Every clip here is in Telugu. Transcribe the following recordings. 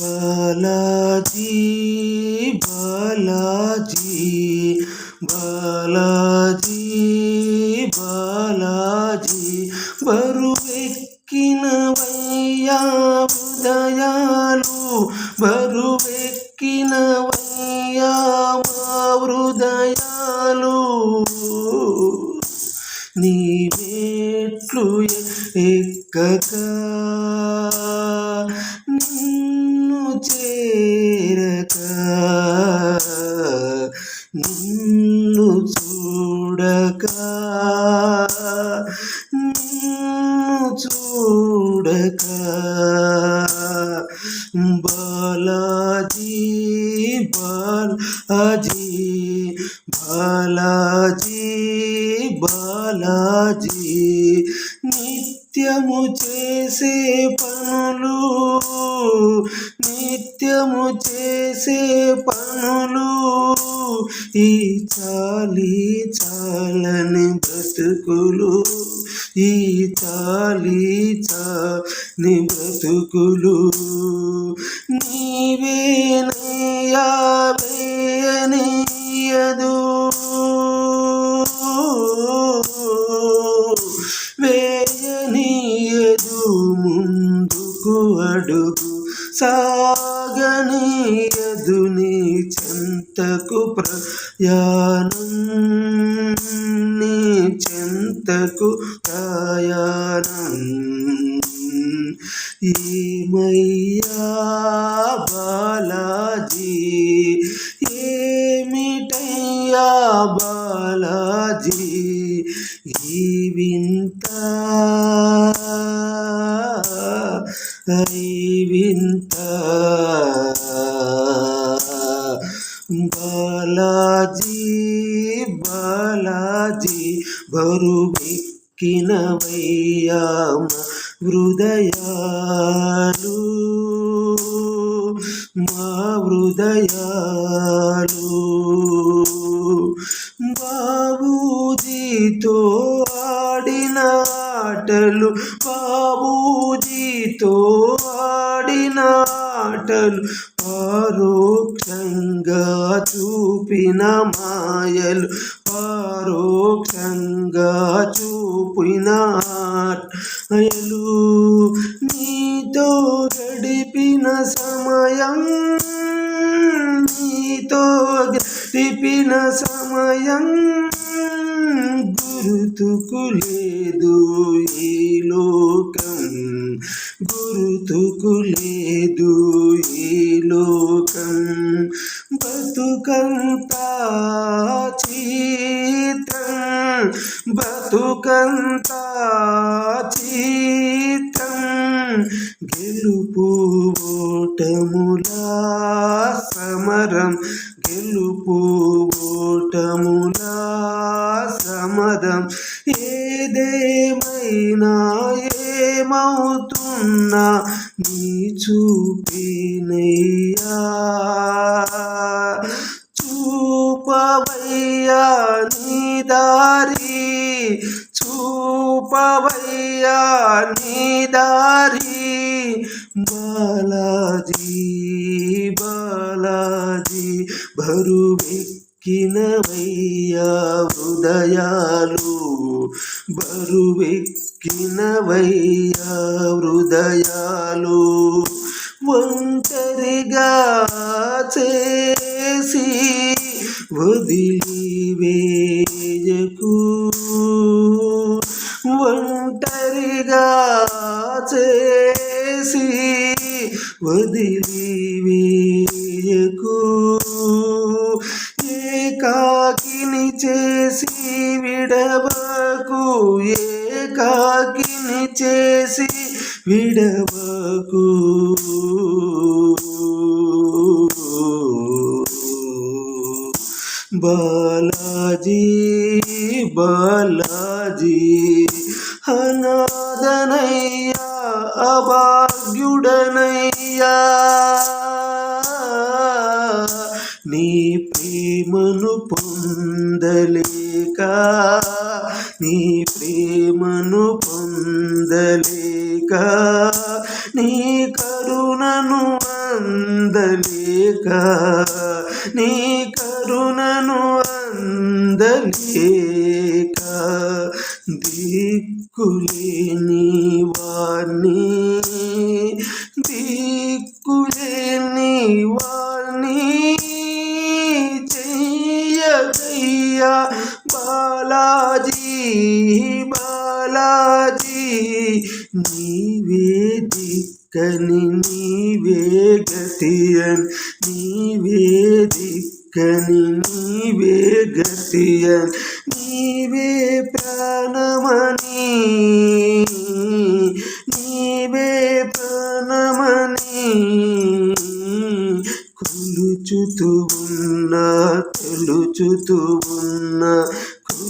బాలాజీ బాలాజీ బాలాజీ బాలాజీ. బరువెక్కినవయ్యా హృదయాలు బరువెక్కినవయ్యా మా హృదయాలు. నీ మెట్లు చేరక నిన్ను చూడక నిన్ను చూడక బాలాజీ బాలాజీ బాలాజీ బాలాజీ నిత్యము చేసే పనులు నిత్యము చేసే పనులు ఈ చాలి చాలని బ్రతుకులు ఈ చాలి చాని బ్రతుకులు. నీవేనయ్యా సాగనీయదు నీ చెంతకు ప్రయాణం. నీ చెంతకు ప్రయాణం. ఏమయ్యా బాలాజీ ఏమిటయ్యా బాలాజీ? ఈ వింత బాలాజీ బాలాజీ బరువెక్కినవయ్యా హృదయాలు మా హృదయాలు బాబూజీతో ఆడినా ఆటలు బాబూజీతో ఆడిన ఆటలు పరోక్షంగా చూపిన మాయలు పరోక్షంగా చూపిన మాయలు. నీతో గడిపిన సమయం నీతో గడిపిన సమయం గుర్తుకు లేదు ఈ లోకం. గుర్తుకు లేదు ఈ లోకం. బతుకంతా చీతం బతుకంతా చీతం గెలుపు ఓటములా సమరం. గెలుపు ఓటములా ప్రమాదం ఏదేమైనా ఏమవుతున్నా నీ చూపినయ్యా. చూపవయ్యా నీ దారి చూపవయ్యా నీ దారి. బాలాజీ బాలాజీ కినవయ్యా హృదయాలు బరువెక్కినవయ్యా హృదయాలు ఒంటరిగా చేసి వదిలివేయకు ఒంటరిగా చేసి వదిలివే చేసి విడవకు ఏకాకిని చేసి విడవకు. బాలాజీ బాలాజీ అనాదనయ్యా అబా నీ ప్రేమను పొందలేక నీ ప్రేమను పొందలేక నీ కరుణను అందలేక నీ కరుణను అందలేక దిక్కులేని వాణ్ణి బాలాజీ బాలాజీ నీవే దిక్కని నీవే గతియన్ నీవే దిక్కని నీవే గతియన్ నీవే ప్రా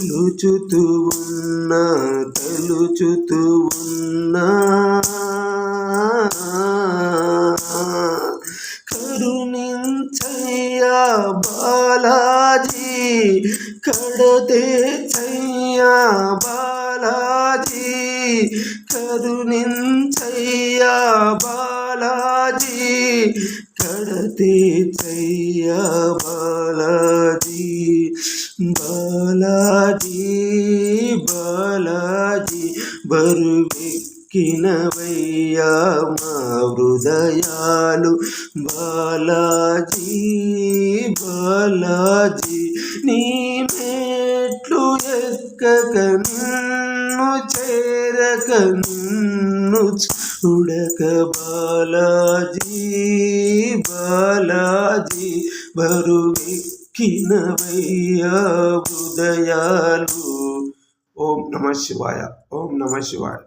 తలుచుతూ ఉన్నా తలుచుతూ ఉన్నా. కరుణించయ్యా బాలాజీ కడతే చయ్యా బాలాజీ. కరుణించయ్యా బాలాజీ కడతే చయ్యా బాలాజీ. బాలా బాలాజీ బాలాజీ బరువెక్కినవయ్యా మా హృదయాలు. బాలాజీ బాలాజీ నీ మెట్లు ఎక్కక నిన్ను చేరక నిన్ను చూడక. బాలాజీ బాలాజీ కినవయ్యా హృదయాలు. ఓం నమ శివాయ ఓం నమ శివాయ.